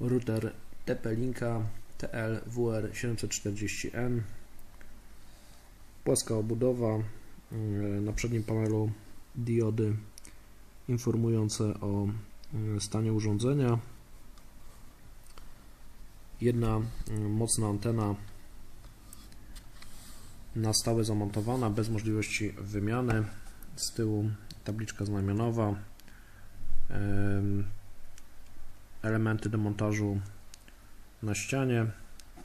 router TP-Linka TL-WR740N, płaska obudowa, yy, na przednim panelu diody informujące o yy, stanie urządzenia, jedna yy, mocna antena na stałe zamontowana, bez możliwości wymiany, z tyłu tabliczka znamionowa, elementy do montażu na ścianie,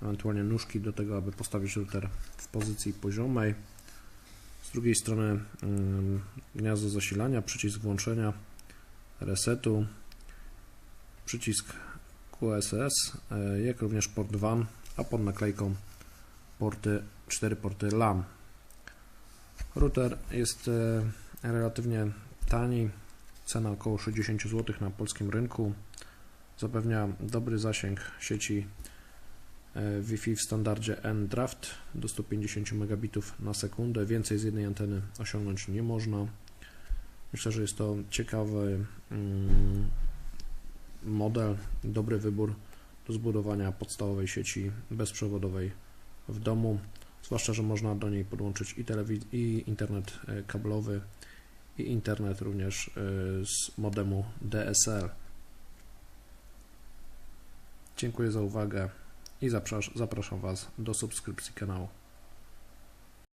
ewentualnie nóżki do tego, aby postawić router w pozycji poziomej. Z drugiej strony gniazdo zasilania, przycisk włączenia, resetu, przycisk QSS, e, jak również port WAN, a pod naklejką porty, 4 porty LAN. Router jest e, relatywnie tani, cena około 60 zł na polskim rynku. Zapewnia dobry zasięg sieci e, Wi-Fi w standardzie N-Draft do 150 megabitów na sekundę. Więcej z jednej anteny osiągnąć nie można. Myślę, że jest to ciekawy mm, model, dobry wybór do zbudowania podstawowej sieci bezprzewodowej w domu, zwłaszcza, że można do niej podłączyć i, i internet e, kablowy i internet również e, z modemu DSL. Dziękuję za uwagę i zaprasz- zapraszam Was do subskrypcji kanału.